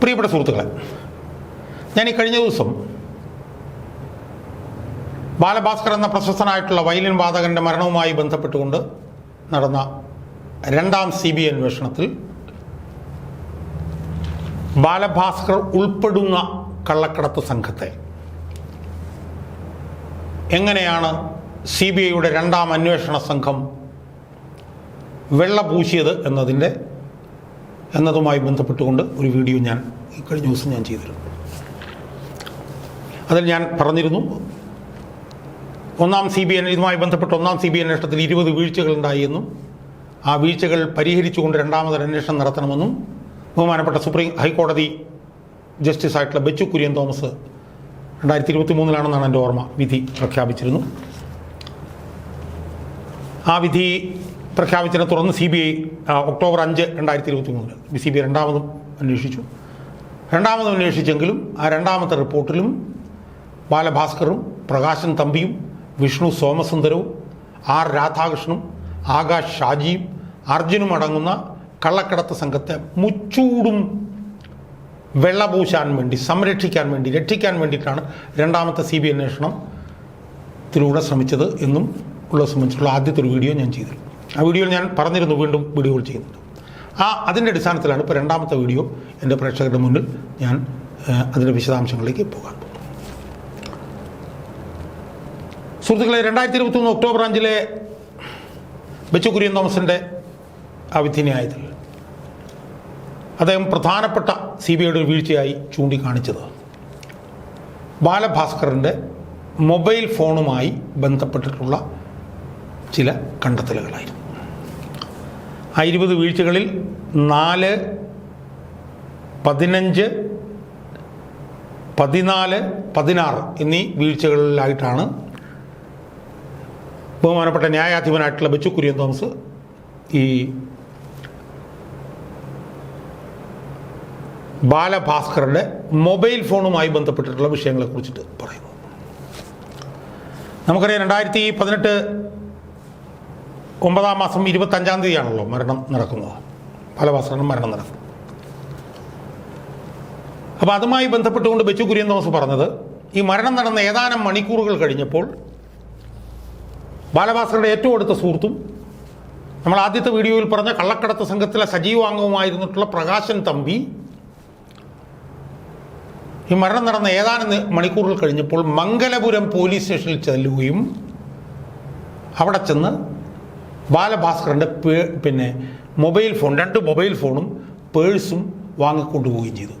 പ്രിയപ്പെട്ട സുഹൃത്തുക്കളെ ഞാൻ ഈ കഴിഞ്ഞ ദിവസം ബാലഭാസ്കർ എന്ന പ്രശസ്തനായിട്ടുള്ള വയലിൻ വാദകന്റെ മരണവുമായി ബന്ധപ്പെട്ടുകൊണ്ട് നടന്ന രണ്ടാം സി ബി അന്വേഷണത്തിൽ ബാലഭാസ്കർ ഉൾപ്പെടുന്ന കള്ളക്കടത്ത് സംഘത്തെ എങ്ങനെയാണ് സി ബി ഐയുടെ രണ്ടാം അന്വേഷണ സംഘം വെള്ളപൂശിയത് എന്നതിന്റെ എന്നതുമായി ബന്ധപ്പെട്ടുകൊണ്ട് ഒരു വീഡിയോ ഞാൻ കഴിഞ്ഞ ദിവസം ഞാൻ ചെയ്തിരുന്നു. അതിൽ ഞാൻ പറഞ്ഞിരുന്നു ഒന്നാം സി ബി എൻ ഇതുമായി ബന്ധപ്പെട്ട് ഒന്നാം സി ബി എൻ അന്വേഷണത്തിൽ ഇരുപത് വീഴ്ചകളുണ്ടായി എന്നും ആ വീഴ്ചകൾ പരിഹരിച്ചുകൊണ്ട് രണ്ടാമതൊരു അന്വേഷണം നടത്തണമെന്നും ബഹുമാനപ്പെട്ട സുപ്രീം ഹൈക്കോടതി ജസ്റ്റിസ് ആയിട്ടുള്ള ബെച്ചു കുര്യൻ തോമസ് രണ്ടായിരത്തി ഇരുപത്തി മൂന്നിലാണെന്നാണ് എന്റെ ഓർമ്മ വിധി പ്രഖ്യാപിച്ചിരുന്നു. ആ വിധി പ്രഖ്യാപിച്ചതിനെ തുടർന്ന് സി ബി ഐ ഒക്ടോബർ അഞ്ച് രണ്ടായിരത്തി ഇരുപത്തി മൂന്നിൽ സി ബി ഐ രണ്ടാമതും അന്വേഷിച്ചു. രണ്ടാമതും അന്വേഷിച്ചെങ്കിലും ആ രണ്ടാമത്തെ റിപ്പോർട്ടിലും ബാലഭാസ്കറും പ്രകാശൻ തമ്പിയും വിഷ്ണു സോമസുന്ദരവും ആർ രാധാകൃഷ്ണനും ആകാശ് ഷാജിയും അർജുനും അടങ്ങുന്ന കള്ളക്കടത്ത് സംഘത്തെ മുച്ചൂടും വെള്ളപൂശാൻ വേണ്ടി സംരക്ഷിക്കാൻ വേണ്ടി രക്ഷിക്കാൻ വേണ്ടിയിട്ടാണ് രണ്ടാമത്തെ സി ബി അന്വേഷണത്തിലൂടെ ശ്രമിച്ചത് എന്നും ഉള്ളത് സംബന്ധിച്ചുള്ള ആദ്യത്തെ ഒരു വീഡിയോ ഞാൻ ചെയ്തിരുന്നു. ആ വീഡിയോയിൽ ഞാൻ പറഞ്ഞിരുന്നു വീണ്ടും വീഡിയോകൾ ചെയ്യുന്നുണ്ട്. ആ അതിന്റെ അടിസ്ഥാനത്തിലാണ് ഇപ്പോൾ രണ്ടാമത്തെ വീഡിയോ എന്റെ പ്രേക്ഷകരുടെ മുന്നിൽ ഞാൻ അതിന്റെ വിശദാംശങ്ങളിലേക്ക് പോകാൻ പോകുന്നത് സുഹൃത്തുക്കളെ രണ്ടായിരത്തി ഇരുപത്തി ഒന്ന് ഒക്ടോബർ അഞ്ചിലെ ബെച്ചു കുര്യൻ തോമസിന്റെ ആ വിധിന്യായത്തിൽ അദ്ദേഹം പ്രധാനപ്പെട്ട സി ബി ഐയുടെ ഒരു വീഴ്ചയായി ചൂണ്ടിക്കാണിച്ചത്. ബാലഭാസ്കറിന്റെ മൊബൈൽ ഫോണുമായി ബന്ധപ്പെട്ടിട്ടുള്ള ചില കണ്ടെത്തലുകളായിരുന്നു. ആ ഇരുപത് വീഴ്ചകളിൽ നാല് പതിനഞ്ച് പതിനാല് പതിനാറ് എന്നീ വീഴ്ചകളിലായിട്ടാണ് ബഹുമാനപ്പെട്ട ന്യായാധിപനായിട്ടുള്ള ബെച്ചു കുര്യൻ തോമസ് ഈ ബാലഭാസ്കറുടെ മൊബൈൽ ഫോണുമായി ബന്ധപ്പെട്ടിട്ടുള്ള വിഷയങ്ങളെ കുറിച്ചിട്ട് പറയുന്നു. നമുക്കറിയാം രണ്ടായിരത്തി പതിനെട്ട് ഒമ്പതാം മാസം ഇരുപത്തഞ്ചാം തീയതിയാണല്ലോ മരണം നടക്കുന്നത്. ബാലഭാസ്കറിന് മരണം നടക്കും. അപ്പോൾ അതുമായി ബന്ധപ്പെട്ടുകൊണ്ട് ബെച്ചു കുര്യൻ തോമസ് പറഞ്ഞത് ഈ മരണം നടന്ന ഏതാനും മണിക്കൂറുകൾ കഴിഞ്ഞപ്പോൾ ബാലഭാസ്കറുടെ ഏറ്റവും അടുത്ത സുഹൃത്തും നമ്മൾ ആദ്യത്തെ വീഡിയോയിൽ പറഞ്ഞ കള്ളക്കടത്ത് സംഘത്തിലെ സജീവ അംഗവുമായിരുന്നിട്ടുള്ള പ്രകാശൻ തമ്പി ഈ മരണം നടന്ന ഏതാനും മണിക്കൂറുകൾ കഴിഞ്ഞപ്പോൾ മംഗലപുരം പോലീസ് സ്റ്റേഷനിൽ ചെല്ലുകയും അവിടെ ചെന്ന് ബാലഭാസ്കറിന്റെ പിന്നെ മൊബൈൽ ഫോൺ രണ്ട് മൊബൈൽ ഫോണും പേഴ്സും വാങ്ങിക്കൊണ്ടുപോവുകയും ചെയ്തു.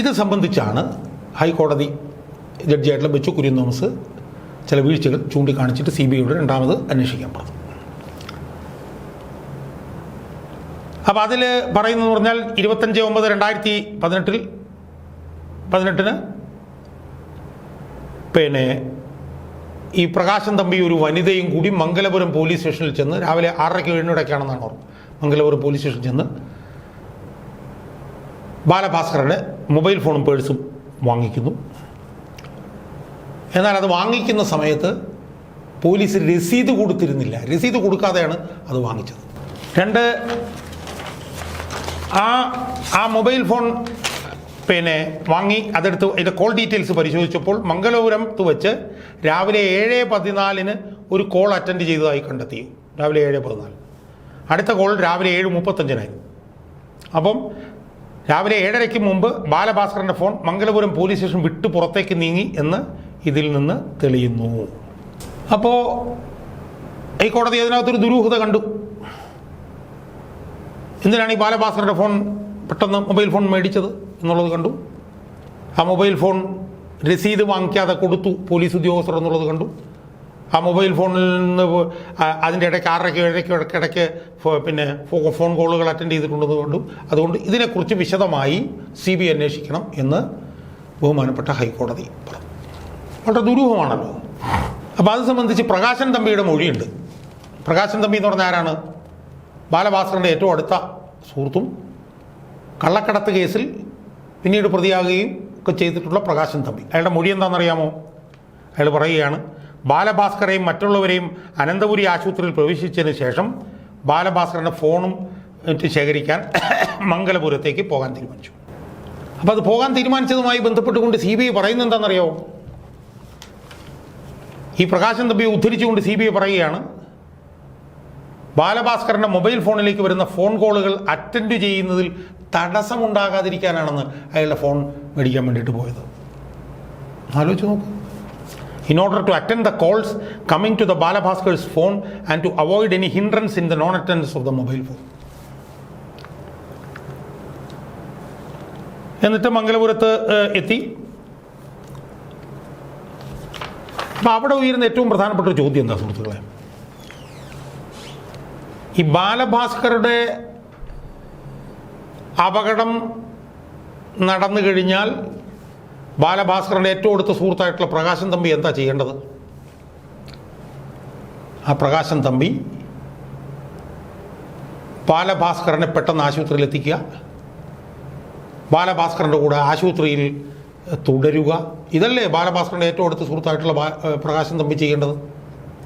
ഇത് സംബന്ധിച്ചാണ് ഹൈക്കോടതി ജഡ്ജിയായിട്ടുള്ള ബെച്ചു കുര്യൻ തോമസ് ചില വീഴ്ചകൾ ചൂണ്ടിക്കാണിച്ചിട്ട് സി ബി ഐയുടെ രണ്ടാമത് അന്വേഷിക്കാൻ പറഞ്ഞു. അപ്പോൾ അതിൽ പറയുന്നതെന്ന് പറഞ്ഞാൽ ഇരുപത്തഞ്ച് ഒമ്പത് രണ്ടായിരത്തി പതിനെട്ടിൽ പതിനെട്ടിന് പിന്നെ ഈ പ്രകാശൻ തമ്പി ഒരു വനിതയും കൂടി മംഗലപുരം പോലീസ് സ്റ്റേഷനിൽ ചെന്ന് രാവിലെ ആറരയ്ക്ക് ഏഴിനോടൊക്കെയാണെന്നാണ് ഓർമ്മ. മംഗലപുരം പോലീസ് സ്റ്റേഷനിൽ ചെന്ന് ബാലഭാസ്കറുടെ മൊബൈൽ ഫോണും പേഴ്സും വാങ്ങിക്കുന്നു. എന്നാൽ അത് വാങ്ങിക്കുന്ന സമയത്ത് പോലീസ് രസീത് കൊടുത്തിരുന്നില്ല. രസീത് കൊടുക്കാതെയാണ് അത് വാങ്ങിച്ചത്. രണ്ട് ആ ആ മൊബൈൽ ഫോൺ പിന്നെ വാങ്ങി അതെടുത്ത് അതിന്റെ കോൾ ഡീറ്റെയിൽസ് പരിശോധിച്ചപ്പോൾ മംഗലപുരത്ത് വെച്ച് രാവിലെ ഏഴ് പതിനാലിന് ഒരു കോൾ അറ്റൻഡ് ചെയ്തതായി കണ്ടെത്തി. രാവിലെ ഏഴ് പതിനാല്. അടുത്ത കോൾ രാവിലെ ഏഴ് മുപ്പത്തഞ്ചിനായി. അപ്പം രാവിലെ ഏഴരയ്ക്ക് മുമ്പ് ബാലഭാസ്കറിന്റെ ഫോൺ മംഗലപുരം പോലീസ് സ്റ്റേഷൻ വിട്ട് പുറത്തേക്ക് നീങ്ങി എന്ന് ഇതിൽ നിന്ന് തെളിയുന്നു. അപ്പോൾ ഈ കോടതി അതിനകത്തൊരു ദുരൂഹത കണ്ടു. എന്തിനാണ് ഈ ബാലഭാസ്കറിന്റെ ഫോൺ പെട്ടെന്ന് മൊബൈൽ ഫോൺ മേടിച്ചത്? എന്നുള്ളത് കണ്ടു. ആ മൊബൈൽ ഫോൺ രസീത് വാങ്ങിക്കാതെ കൊടുത്തു പോലീസ് ഉദ്യോഗസ്ഥർ എന്നുള്ളത് കണ്ടു. ആ മൊബൈൽ ഫോണിൽ നിന്ന് അതിന്റെ ഇടയ്ക്ക് ആറരയ്ക്ക് ഇടയ്ക്ക് ഇടയ്ക്ക് പിന്നെ ഫോൺ കോളുകൾ അറ്റൻഡ് ചെയ്തിട്ടുണ്ടെന്ന് കണ്ടു. അതുകൊണ്ട് ഇതിനെക്കുറിച്ച് വിശദമായി സി ബി അന്വേഷിക്കണം എന്ന് ബഹുമാനപ്പെട്ട ഹൈക്കോടതി പറഞ്ഞു. വളരെ ദുരൂഹമാണല്ലോ. അപ്പോൾ അത് സംബന്ധിച്ച് പ്രകാശൻ തമ്പിയുടെ മൊഴിയുണ്ട്. പ്രകാശൻ തമ്പി എന്ന് പറഞ്ഞ ആരാണ്? ബാലഭാസ്കറിന്റെ ഏറ്റവും അടുത്ത സുഹൃത്തും കള്ളക്കടത്ത് കേസിൽ പിന്നീട് പ്രതിയാകുകയും ഒക്കെ ചെയ്തിട്ടുള്ള പ്രകാശൻ തമ്പി. അയാളുടെ മൊഴി എന്താണെന്നറിയാമോ? അയാൾ പറയുകയാണ് ബാലഭാസ്കറെയും മറ്റുള്ളവരെയും അനന്തപുരി ആശുപത്രിയിൽ പ്രവേശിച്ചതിന് ശേഷം ബാലഭാസ്കറിന്റെ ഫോണും മറ്റ് ശേഖരിക്കാൻ മംഗലപുരത്തേക്ക് പോകാൻ തീരുമാനിച്ചു. അപ്പോൾ അത് പോകാൻ തീരുമാനിച്ചതുമായി ബന്ധപ്പെട്ടുകൊണ്ട് സി ബി ഐ പറയുന്നത് എന്താണെന്നറിയാമോ? ഈ പ്രകാശൻ തമ്പിയെ ഉദ്ധരിച്ചുകൊണ്ട് സി ബി ഐ പറയുകയാണ് ബാലഭാസ്കറിന്റെ മൊബൈൽ ഫോണിലേക്ക് വരുന്ന ഫോൺ കോളുകൾ അറ്റൻഡ് ചെയ്യുന്നതിൽ തടസ്സമുണ്ടാകാതിരിക്കാനാണെന്ന് അയാളുടെ ഫോൺ മേടിക്കാൻ വേണ്ടിയിട്ട് പോയത്. ആലോചിച്ച് നോക്കൂ. In order to attend the calls coming to the Balabhaskar's phone and to avoid any hindrance in the non attendance of the mobile phone എന്നിട്ട് മംഗലപുരത്ത് എത്തി. അപ്പം അവിടെ ഉയരുന്ന ഏറ്റവും പ്രധാനപ്പെട്ട ഒരു ചോദ്യം എന്താ സുഹൃത്തുക്കളെ? ഈ ബാലഭാസ്കറുടെ അപകടം നടന്നു കഴിഞ്ഞാൽ ബാലഭാസ്കറിന്റെ ഏറ്റവും അടുത്ത സുഹൃത്തായിട്ടുള്ള പ്രകാശൻ തമ്പി എന്താ ചെയ്യേണ്ടത്? ആ പ്രകാശൻ തമ്പി ബാലഭാസ്കറിനെ പെട്ടെന്ന് ആശുപത്രിയിൽ എത്തിക്കുക. ബാലഭാസ്കറിന്റെ കൂടെ ആശുപത്രിയിൽ തുടരുക. ഇതല്ലേ ബാലഭാസ്കറിന്റെ ഏറ്റവും അടുത്ത സുഹൃത്തായിട്ടുള്ള പ്രകാശൻ തമ്പി ചെയ്യേണ്ടത്?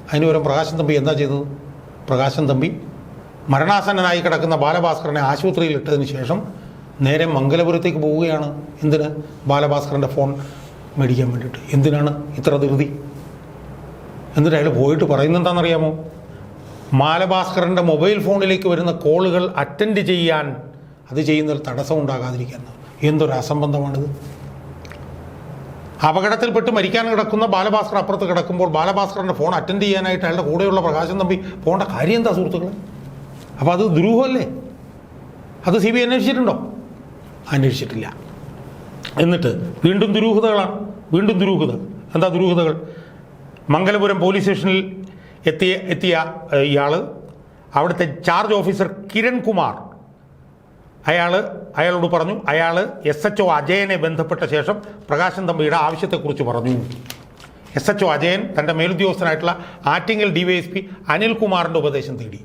അതിനുപരം പ്രകാശൻ തമ്പി എന്താ ചെയ്തത്? പ്രകാശൻ തമ്പി മരണാസന്നനായി കിടക്കുന്ന ബാലഭാസ്കറിനെ ആശുപത്രിയിൽ ഇട്ടതിന് ശേഷം നേരെ മംഗലപുരത്തേക്ക് പോവുകയാണ്. എന്തിന്? ബാലഭാസ്കറിന്റെ ഫോൺ മേടിക്കാൻ വേണ്ടിയിട്ട്. എന്തിനാണ് ഇത്ര ധൃതി? എന്നിട്ട് അയാൾ പോയിട്ട് പറയുന്നെന്താണെന്നറിയാമോ ബാലഭാസ്കറിന്റെ മൊബൈൽ ഫോണിലേക്ക് വരുന്ന കോളുകൾ അറ്റൻഡ് ചെയ്യാൻ അത് ചെയ്യുന്നതിൽ തടസ്സം ഉണ്ടാകാതിരിക്കാൻ. എന്തൊരു അസംബന്ധമാണിത്? അപകടത്തിൽപ്പെട്ട് മരിക്കാൻ കിടക്കുന്ന ബാലഭാസ്കർ അപ്പുറത്ത് കിടക്കുമ്പോൾ ബാലഭാസ്കറിന്റെ ഫോൺ അറ്റൻഡ് ചെയ്യാനായിട്ട് അയാളുടെ കൂടെയുള്ള പ്രകാശൻ തമ്പി പോകേണ്ട കാര്യം എന്താ സുഹൃത്തുക്കളെ? അപ്പോൾ അത് ദുരൂഹമല്ലേ? അത് സി ബി ഐ അന്വേഷിച്ചിട്ടുണ്ടോ? അന്വേഷിച്ചിട്ടില്ല. എന്നിട്ട് വീണ്ടും ദുരൂഹതകളാണ്. വീണ്ടും ദുരൂഹത. എന്താ ദുരൂഹതകൾ? മംഗലപുരം പോലീസ് സ്റ്റേഷനിൽ എത്തിയ എത്തിയ ഇയാൾ അവിടുത്തെ ചാർജ് ഓഫീസർ കിരൺ കുമാർ അയാൾ അയാളോട് പറഞ്ഞു അയാൾ എസ് എച്ച് ഒ അജയനെ ബന്ധപ്പെട്ട ശേഷം പ്രകാശൻ തമ്പിയുടെ ആവശ്യത്തെക്കുറിച്ച് പറഞ്ഞു. എസ് എച്ച് ഒ അജയൻ തന്റെ മേലുദ്യോഗസ്ഥനായിട്ടുള്ള Attingal D Y S P അനിൽകുമാറിന്റെ ഉപദേശം തേടി.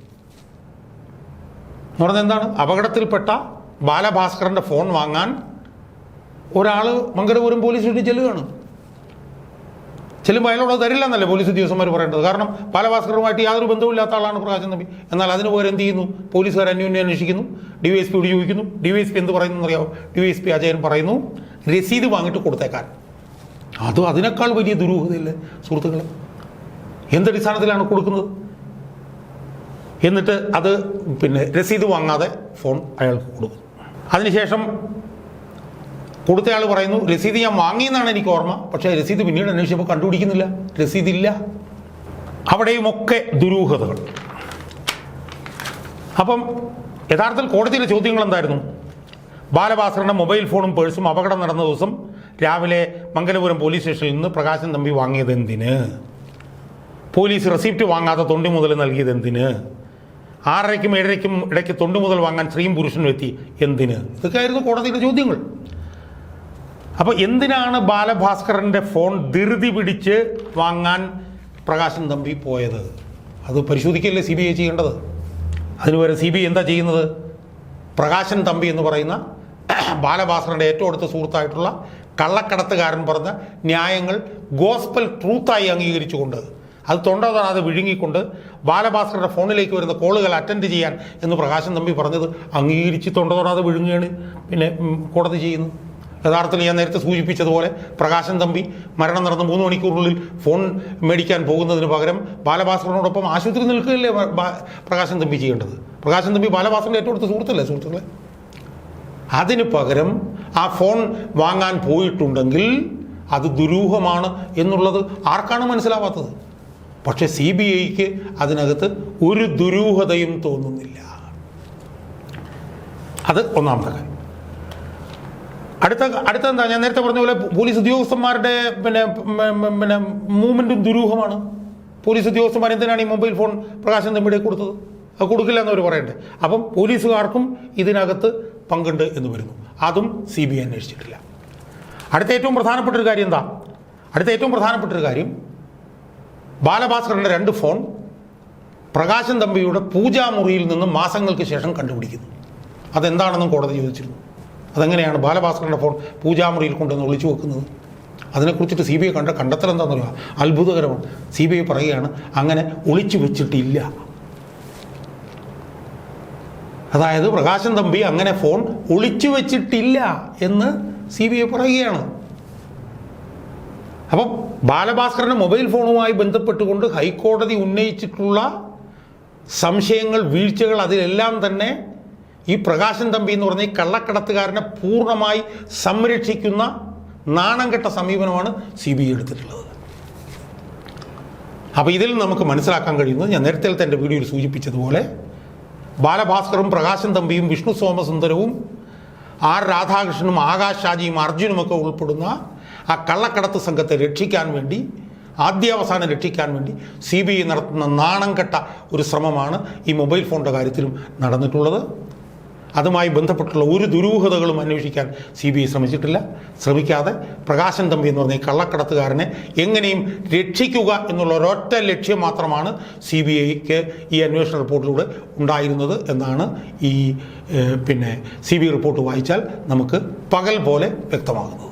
എന്ന് പറഞ്ഞാൽ എന്താണ്? അപകടത്തിൽപ്പെട്ട ബാലഭാസ്കറിന്റെ ഫോൺ വാങ്ങാൻ ഒരാൾ മംഗലപുരം പോലീസ് സ്റ്റേഷനിൽ ചെല്ലുകയാണ്. ചെല്ലുമ്പോൾ അയാളോട് അത് തരില്ല എന്നല്ലേ പോലീസ് ഉദ്യോഗസ്ഥന്മാർ പറയേണ്ടത്? കാരണം ബാലഭാസ്കറുമായിട്ട് യാതൊരു ബന്ധവുമില്ലാത്ത ആളാണ് പ്രകാശൻ തമ്പി എന്നാൽ അതിന് പകരം എന്ത് ചെയ്യുന്നു? പോലീസുകാർ അന്യോന്യം അന്വേഷിക്കുന്നു. ഡി വൈ എസ് പിയോട് ചോദിക്കുന്നു. ഡി വൈ എസ് പി എന്ത് പറയുന്നു അറിയാമോ D Y S P Ajayan പറയുന്നു രസീത് വാങ്ങിയിട്ട് കൊടുത്തേക്കാൻ. അതും അതിനേക്കാൾ വലിയ ദുരൂഹതയില്ലേ സുഹൃത്തുക്കളെ? എന്തടിസ്ഥാനത്തിലാണ് കൊടുക്കുന്നത്? എന്നിട്ട് അത് പിന്നെ രസീത് വാങ്ങാതെ ഫോൺ അയാൾക്ക് കൊടുക്കും. അതിനുശേഷം കൊടുത്തയാൾ പറയുന്നു രസീത് ഞാൻ വാങ്ങിയെന്നാണ് എനിക്ക് ഓർമ്മ. പക്ഷേ രസീത് പിന്നീട് അന്വേഷിച്ചപ്പോൾ കണ്ടുപിടിക്കുന്നില്ല. രസീതില്ല. അവിടെയുമൊക്കെ ദുരൂഹതകൾ. അപ്പം യഥാർത്ഥത്തിൽ കോടതിയിലെ ചോദ്യങ്ങൾ എന്തായിരുന്നു? ബാലഭാസ്കറിന്റെ മൊബൈൽ ഫോണും പേഴ്സും അപകടം നടന്ന ദിവസം രാവിലെ മംഗലപുരം പോലീസ് സ്റ്റേഷനിൽ നിന്ന് പ്രകാശൻ തമ്പി വാങ്ങിയത് എന്തിന് പോലീസ് റെസിപ്റ്റ് വാങ്ങാത്ത തൊണ്ടി മുതൽ നൽകിയത് എന്തിന് ആറരയ്ക്കും ഏഴരയ്ക്കും ഇടയ്ക്ക് തൊണ്ടി മുതൽ വാങ്ങാൻ സ്ത്രീയും പുരുഷനും എത്തി. എന്തിന്? ഇതൊക്കെയായിരുന്നു കോടതിയുടെ ചോദ്യങ്ങൾ. അപ്പോൾ എന്തിനാണ് ബാലഭാസ്കറിന്റെ ഫോൺ ധൃതി പിടിച്ച് വാങ്ങാൻ പ്രകാശൻ തമ്പി പോയത്? അത് പരിശോധിക്കല്ലേ സി ബി ഐ ചെയ്യേണ്ടത്? അതിന് പകരം സി ബി ഐ എന്താ ചെയ്യുന്നത്? പ്രകാശൻ തമ്പി എന്ന് പറയുന്ന ബാലഭാസ്കറിന്റെ ഏറ്റവും അടുത്ത സുഹൃത്തായിട്ടുള്ള കള്ളക്കടത്തുകാരൻ പറഞ്ഞ ന്യായങ്ങൾ ഗോസ്പൽ ട്രൂത്തായി അംഗീകരിച്ചുകൊണ്ട് അത് തൊണ്ട തൊടാതെ വിഴുങ്ങിക്കൊണ്ട് ബാലഭാസ്കറുടെ ഫോണിലേക്ക് വരുന്ന കോളുകൾ അറ്റൻഡ് ചെയ്യാൻ എന്ന് പ്രകാശൻ തമ്പി പറഞ്ഞത് അംഗീകരിച്ച് തൊണ്ട തൊടാതെ വിഴുങ്ങുകയാണ്. പിന്നെ കോടതി ചെയ്യുന്നത് യഥാർത്ഥത്തിൽ ഞാൻ നേരത്തെ സൂചിപ്പിച്ചതുപോലെ പ്രകാശൻ തമ്പി മരണം നടന്ന മൂന്ന് മണിക്കൂറിനുള്ളിൽ ഫോൺ മേടിക്കാൻ പോകുന്നതിന് പകരം ബാലഭാസ്കറിനോടൊപ്പം ആശുപത്രി നിൽക്കുകയല്ലേ പ്രകാശൻ തമ്പി ചെയ്യേണ്ടത്? പ്രകാശൻ തമ്പി ബാലഭാസ്കറിന്റെ ഏറ്റവും അടുത്ത സുഹൃത്തല്ലേ സുഹൃത്തുക്കളെ? അതിന് പകരം ആ ഫോൺ വാങ്ങാൻ പോയിട്ടുണ്ടെങ്കിൽ അത് ദുരൂഹമാണ് എന്നുള്ളത് ആർക്കാണ് മനസ്സിലാവാത്തത്? പക്ഷേ സി ബി ഐക്ക് അതിനകത്ത് ഒരു ദുരൂഹതയും തോന്നുന്നില്ല. അത് ഒന്നാമത്തെ കാര്യം. അടുത്ത അടുത്ത എന്താ ഞാൻ നേരത്തെ പറഞ്ഞ പോലെ പോലീസ് ഉദ്യോഗസ്ഥന്മാരുടെ പിന്നെ പിന്നെ മൂവ്മെന്റും ദുരൂഹമാണ്. പോലീസ് ഉദ്യോഗസ്ഥന്മാർ എന്തിനാണ് ഈ മൊബൈൽ ഫോൺ പ്രകാശൻ തമ്മിയുടെ കൊടുത്തത്? അത് കൊടുക്കില്ല എന്നവർ പറയണ്ടേ? അപ്പം പോലീസുകാർക്കും ഇതിനകത്ത് പങ്കുണ്ട് എന്ന് വരുന്നു. അതും സി ബി ഐ അന്വേഷിച്ചിട്ടില്ല. അടുത്ത ഏറ്റവും പ്രധാനപ്പെട്ട ഒരു കാര്യം എന്താ? അടുത്ത ഏറ്റവും പ്രധാനപ്പെട്ട ഒരു കാര്യം ബാലഭാസ്കറിന്റെ രണ്ട് ഫോൺ പ്രകാശൻ തമ്പിയുടെ പൂജാമുറിയിൽ നിന്നും മാസങ്ങൾക്ക് ശേഷം കണ്ടുപിടിക്കുന്നു. അതെന്താണെന്നും കോടതി ചോദിച്ചിരുന്നു. അതെങ്ങനെയാണ് ബാലഭാസ്കറിന്റെ ഫോൺ പൂജാമുറിയിൽ കൊണ്ടുവന്ന് ഒളിച്ചു വെക്കുന്നത്? അതിനെക്കുറിച്ചിട്ട് സി ബി ഐ കണ്ട കണ്ടെത്തൽ എന്താണെന്ന് പറയുക അത്ഭുതകരമാണ്. സി ബി ഐ പറയുകയാണ് അങ്ങനെ ഒളിച്ചു വെച്ചിട്ടില്ല. അതായത് പ്രകാശൻ തമ്പി അങ്ങനെ ഫോൺ ഒളിച്ചു വെച്ചിട്ടില്ല എന്ന് സി ബി ഐ പറയുകയാണ്. അപ്പം ബാലഭാസ്കറിന് മൊബൈൽ ഫോണുമായി ബന്ധപ്പെട്ടുകൊണ്ട് ഹൈക്കോടതി ഉന്നയിച്ചിട്ടുള്ള സംശയങ്ങൾ വീഴ്ചകൾ അതിലെല്ലാം തന്നെ ഈ പ്രകാശൻ തമ്പി എന്ന് പറഞ്ഞ ഈ കള്ളക്കടത്തുകാരനെ പൂർണമായി സംരക്ഷിക്കുന്ന നാണം കെട്ട സമീപനമാണ് സി ബി ഐ എടുത്തിട്ടുള്ളത്. അപ്പോൾ ഇതിൽ നമുക്ക് മനസ്സിലാക്കാൻ കഴിയുന്നത് ഞാൻ നേരത്തെ എന്റെ വീഡിയോയിൽ സൂചിപ്പിച്ചതുപോലെ ബാലഭാസ്കറും പ്രകാശൻ തമ്പിയും വിഷ്ണു സോമസുന്ദരവും ആർ രാധാകൃഷ്ണനും ആകാശ് ഷാജിയും അർജുനുമൊക്കെ ഉൾപ്പെടുന്ന ആ കള്ളക്കടത്ത് സംഘത്തെ രക്ഷിക്കാൻ വേണ്ടി ആദ്യാവസാനം രക്ഷിക്കാൻ വേണ്ടി സി ബി ഐ നടത്തുന്ന നാണം കെട്ട ഒരു ശ്രമമാണ് ഈ മൊബൈൽ ഫോണിന്റെ കാര്യത്തിലും നടന്നിട്ടുള്ളത്. അതുമായി ബന്ധപ്പെട്ടുള്ള ഒരു ദുരൂഹതകളും അന്വേഷിക്കാൻ സി ബി ഐ ശ്രമിച്ചിട്ടില്ല. ശ്രമിക്കാതെ പ്രകാശൻ തമ്പി എന്ന് പറഞ്ഞ ഈ കള്ളക്കടത്തുകാരനെ എങ്ങനെയും രക്ഷിക്കുക എന്നുള്ള ഒരൊറ്റ ലക്ഷ്യം മാത്രമാണ് സി ബി ഐക്ക് ഈ അന്വേഷണ റിപ്പോർട്ടിലൂടെ ഉണ്ടായിരുന്നത് എന്നാണ് ഈ പിന്നെ സി ബി റിപ്പോർട്ട് വായിച്ചാൽ നമുക്ക് പകൽ പോലെ വ്യക്തമാകുന്നത്.